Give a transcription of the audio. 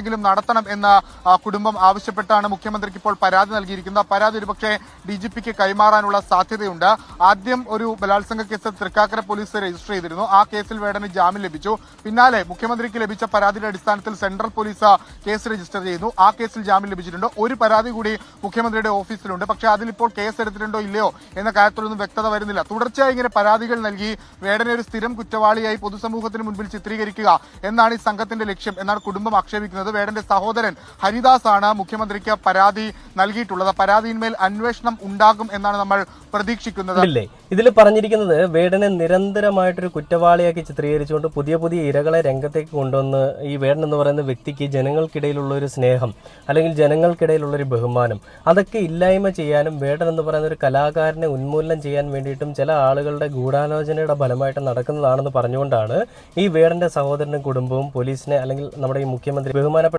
എങ്കിലും നടത്തണം എന്ന കുടുംബം ആവശ്യപ്പെട്ടാണ് മുഖ്യമന്ത്രിക്ക് ഇപ്പോൾ പരാതി നൽകിയിരിക്കുന്നത്. പരാതി ഒരുപക്ഷെ ഡി ജി പിക്ക് കൈമാറാനുള്ള സാധ്യതയുണ്ട്. ആദ്യം ഒരു ബലാത്സംഗ കേസ് തൃക്കാക്കര പോലീസ് രജിസ്റ്റർ ചെയ്തിരുന്നു. ആ കേസിൽ വേടന് ജാമ്യം ലഭിച്ചു. പിന്നാലെ മുഖ്യമന്ത്രിക്ക് ലഭിച്ച പരാതിയുടെ അടിസ്ഥാനത്തിൽ സെൻട്രൽ പോലീസ് കേസ് രജിസ്റ്റർ ചെയ്തു ആ കേസിൽ ജാമ്യം ലഭിച്ചിട്ടുണ്ട്. ഒരു പരാതി കൂടി മുഖ്യമന്ത്രിയുടെ ഓഫീസിലുണ്ട്. പക്ഷേ അതിലിപ്പോൾ കേസ് എടുത്തിട്ടുണ്ടോ ഇല്ലയോ എന്ന കാര്യത്തിലൊന്നും വ്യക്തത വരുന്നില്ല. തുടർച്ചയായി ഇങ്ങനെ പരാതികൾ നൽകി വേടനെ ഒരു സ്ഥിരം കുറ്റവാളിയായി പൊതുസമൂഹത്തിന് മുൻപിൽ ചിത്രീകരിക്കുക എന്നാണ് ഈ സംഘത്തിന്റെ ലക്ഷ്യം. എന്നാണ് കുടുംബം ആക്ഷേപിക്കുന്നത്. വേടന്റെ സഹോദരൻ ഹരിദാസ് ആണ് മുഖ്യമന്ത്രിക്ക് പരാതി നൽകിയിട്ടുള്ളത്. പരാതിയിന്മേൽ അന്വേഷണം ഉണ്ടാകും എന്നാണ് നമ്മൾ പ്രതീക്ഷിക്കുന്നത്. ഇതിൽ പറഞ്ഞിരിക്കുന്നത് വേടനെ നിരന്തരമായിട്ടൊരു കുറ്റവാളിയാക്കി ചിത്രീകരിച്ചുകൊണ്ട് പുതിയ പുതിയ ഇരകളെ രംഗത്തേക്ക് കൊണ്ടുവന്ന് ഈ വേടൻ എന്ന് പറയുന്ന വ്യക്തിക്ക് ജനങ്ങൾക്കിടയിലുള്ള ഒരു സ്നേഹം അല്ലെങ്കിൽ ജനങ്ങൾക്കിടയിലുള്ള ഒരു ബഹുമാനം അതൊക്കെ ഇല്ലായ്മ ചെയ്യാനും വേടൻ എന്ന് പറയുന്ന ഒരു കലാകാരനെ ഉന്മൂലനം ചെയ്യാൻ വേണ്ടിയിട്ടും ചില ആളുകളുടെ ഗൂഢാലോചനയുടെ ഫലമായിട്ട് നടക്കുന്നതാണെന്ന് പറഞ്ഞുകൊണ്ടാണ് ഈ വേടന്റെ സഹോദരനും കുടുംബവും പോലീസിനെ അല്ലെങ്കിൽ നമ്മുടെ ഈ മുഖ്യമന്ത്രി